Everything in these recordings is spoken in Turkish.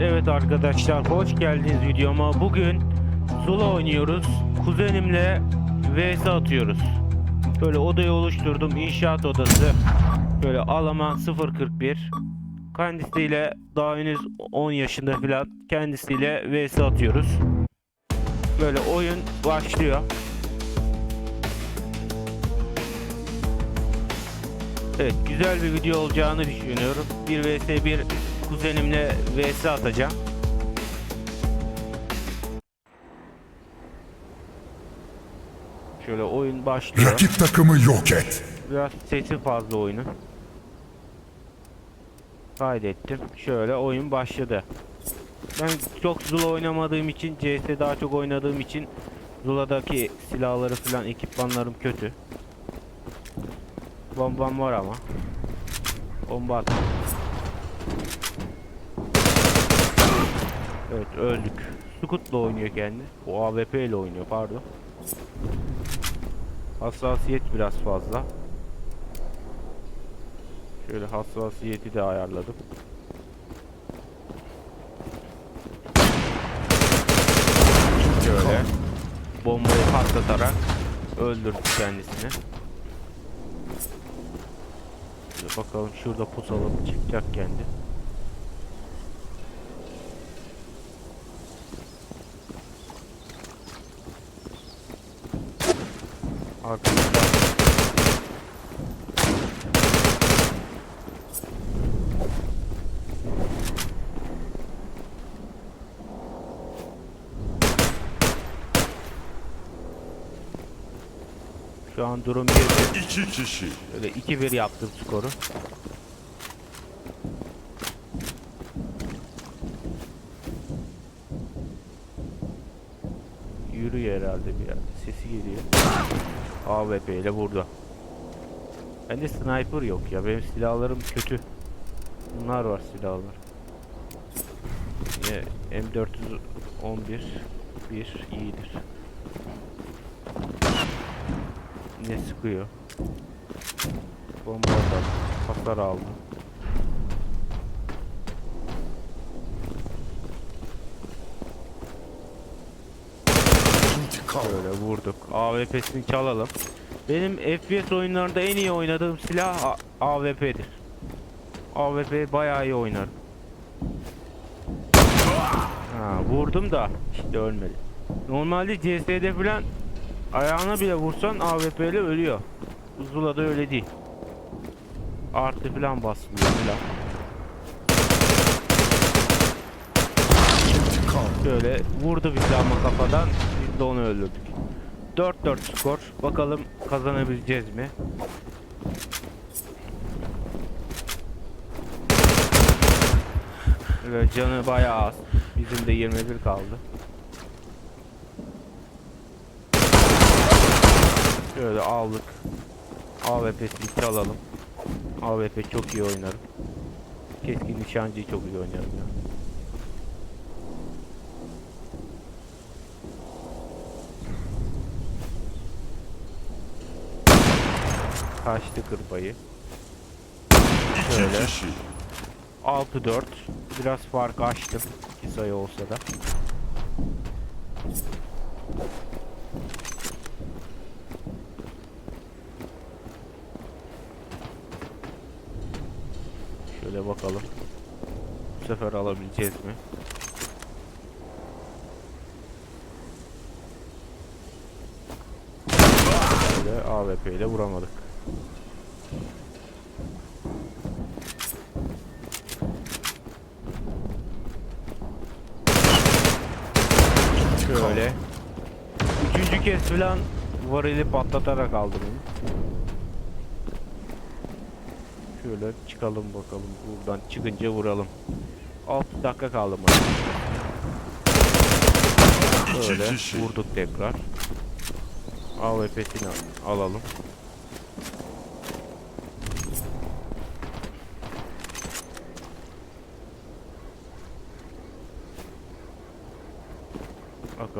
Evet arkadaşlar hoş geldiniz videoma. Bugün Zula oynuyoruz. Kuzenimle vs atıyoruz. Böyle odayı oluşturdum. İnşaat odası. Böyle Alaman 041. Kendisiyle daha henüz 10 yaşında falan kendisiyle vs atıyoruz. Böyle oyun başlıyor. Evet güzel bir video olacağını düşünüyorum. 1 vs 1 kuzenimle vs atacağım. Şöyle oyun başlıyor. Rakip takımı yok et. Biraz sesi fazla oyunun. Kaydettim. Şöyle oyun başladı. Ben çok Zula oynamadığım için CS daha çok oynadığım için Zula'daki silahları falan ekipmanlarım kötü. Bombam var ama. Bomba at. Evet öldük. Scoot'la oynuyor kendi. O AWP ile oynuyor pardon. Hassasiyet biraz fazla. Şöyle hassasiyeti de ayarladım. Şöyle bombayı patlatarak öldürdü kendisini. Şöyle bakalım şurada pusalım çıkacak kendi. Arkadaşlar Şu an durum 1 İki kişi. Öyle 2-1 yaptım skoru. Yürüyor herhalde bir yerde. Sesi geliyor. AWP ile burada. Bende sniper yok ya. Benim silahlarım kötü. Bunlar var silahlar. Yine M411 bir iyidir. Ne sıkıyor? Bomba atar. Hasar aldı. Böyle vurduk. AWP'sini çalalım. Benim FPS oyunlarında en iyi oynadığım silah AWP'dir. AWP bayağı iyi oynarım. Ha, vurdum da işte ölmedi. Normalde CS'de falan ayağına bile vursan AWP ile ölüyor. Zula'da öyle değil. Artı falan basılıyor falan. Şöyle vurdu bizi ama kafadan de onu öldürdük. 4-4 skor. Bakalım kazanabileceğiz mi? Ve canı bayağı az. Bizim de 21 kaldı. Şöyle aldık. AWP'sini çalalım. AWP çok iyi oynarım. Keskin nişancıyı çok iyi oynarım ya. Kaçtı kırpayı. Şöyle. kişi. 6-4. Biraz fark açtım. 2 sayı olsa da. Şöyle bakalım. Bu sefer alabileceğiz mi? Şöyle AWP ile vuramadık. Şöyle. Üçüncü kez falan varili patlatarak aldım onu. Şöyle çıkalım bakalım buradan çıkınca vuralım. 6 dakika kaldı mı? Kişi. vurduk tekrar. AWP'sini al- alalım.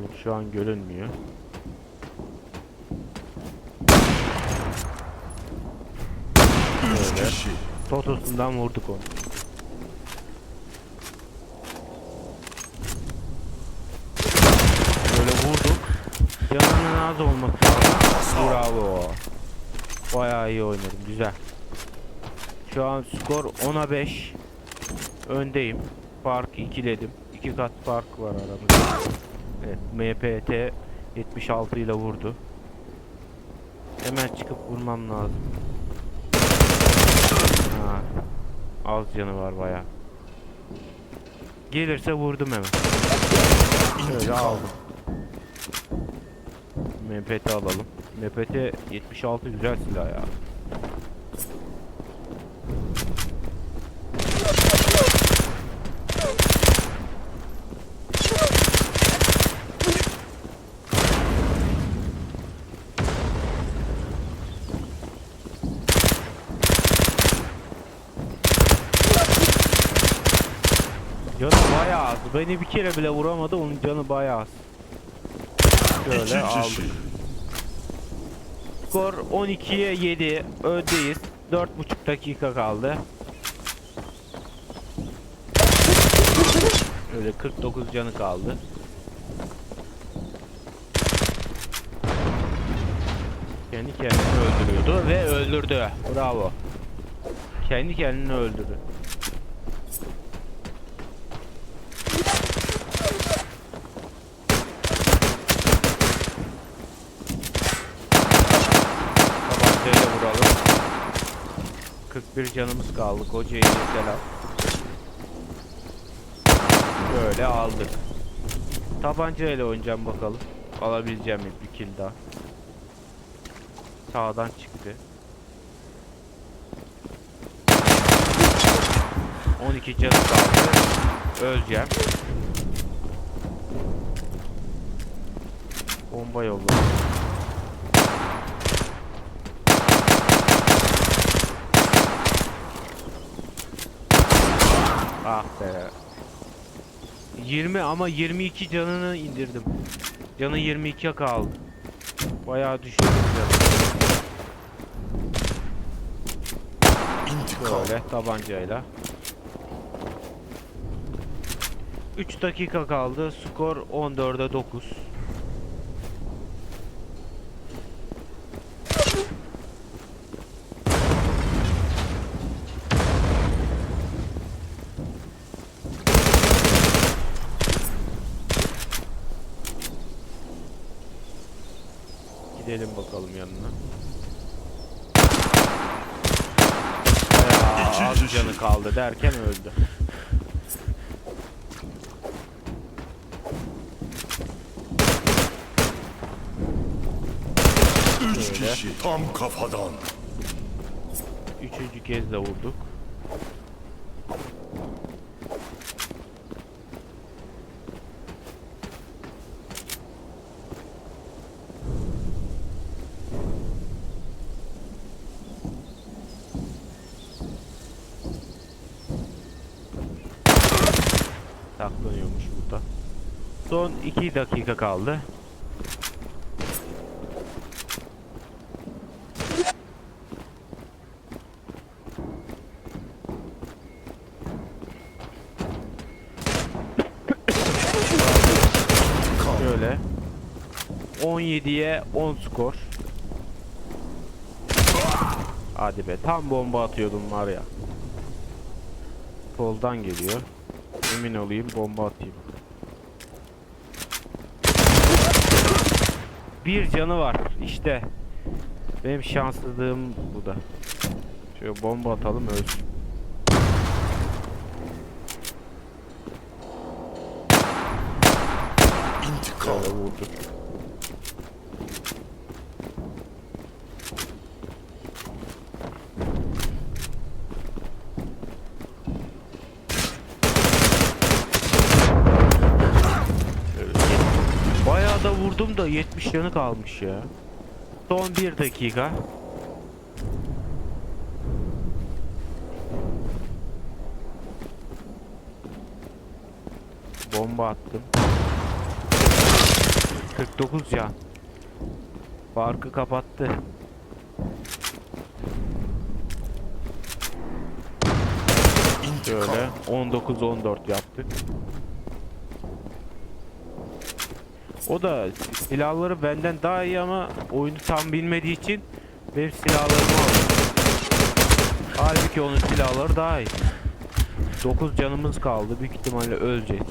Bakalım şu an görünmüyor. Üç kişi. Totosundan vurduk onu. Böyle vurduk. Canının az olması lazım. Bravo. Bayağı iyi oynadım. Güzel. Şu an skor 10'a 5. Öndeyim. Fark ikiledim. İki kat fark var aramızda. MPT 76 ile vurdu. Hemen çıkıp vurmam lazım. Ha, az canı var bayağı. Gelirse vurdum hemen. Şöyle aldım. MPT alalım. MPT 76 güzel silah ya. Canı bayağı az. Beni bir kere bile vuramadı. Onun canı bayağı az. Şöyle İki. Skor 12'ye 7. Öndeyiz. 4,5 dakika kaldı. Öyle 49 canı kaldı. Kendi kendini öldürüyordu ve öldürdü. Bravo. Kendi kendini öldürdü. Tabancayla vuralım. 41 canımız kaldı. Kocaeli selam. Böyle aldık. Tabancayla oynayacağım bakalım. Alabileceğim bir kill daha. Sağdan çıktı. 12 canı kaldı. Öleceğim. Bomba yolladım. Ah be. 20 ama 22 canını indirdim. Canı 22'ye kaldı. Bayağı düşürdüm canı. Böyle tabancayla. 3 dakika kaldı. Skor 14'e 9. Gidelim bakalım yanına. Bayağı az canı kaldı derken öldü. Üç kişi. Tam kafadan. Üçüncü kez de vurduk. Saklanıyormuş burada. Son 2 dakika kaldı. Şöyle. 17'ye 10 skor. Hadi be tam bomba atıyordum var ya. Soldan geliyor. Emin olayım bomba atayım. Bir canı var işte. Benim şanssızlığım bu da. Şöyle bomba atalım ölsün. İntikam. Vurdu. Şöyle yet- Bayağı da vurdum da 70 yanı kalmış ya. Son 1 dakika. Bomba attım. 49 can. Farkı kapattı. Şöyle 19-14 yaptık. O da silahları benden daha iyi ama oyunu tam bilmediği için benim silahlarımı aldı. Halbuki onun silahları daha iyi. 9 canımız kaldı. Büyük ihtimalle öleceğiz.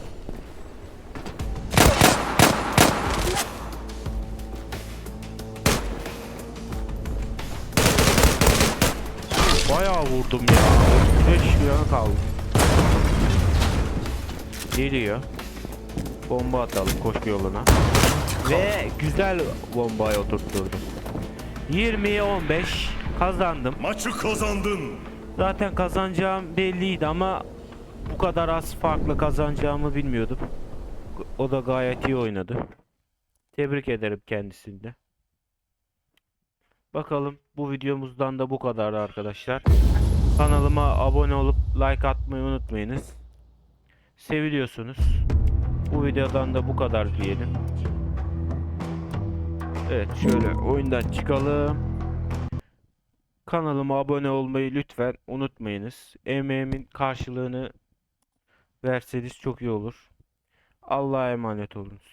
Bayağı vurdum ya. 35 yana kaldı. Geliyor. Bomba atalım koşu yoluna. Ve güzel bombayı oturtturdum. 20'ye 15 kazandım. Maçı kazandın. Zaten kazanacağım belliydi ama bu kadar az farklı kazanacağımı bilmiyordum. O da gayet iyi oynadı. Tebrik ederim kendisini de. Bakalım bu videomuzdan da bu kadar arkadaşlar. Kanalıma abone olup like atmayı unutmayınız. Seviliyorsunuz. Bu videodan da bu kadar diyelim. Evet şöyle oyundan çıkalım. Kanalıma abone olmayı lütfen unutmayınız. Emeğimin karşılığını verseniz çok iyi olur. Allah'a emanet olunuz.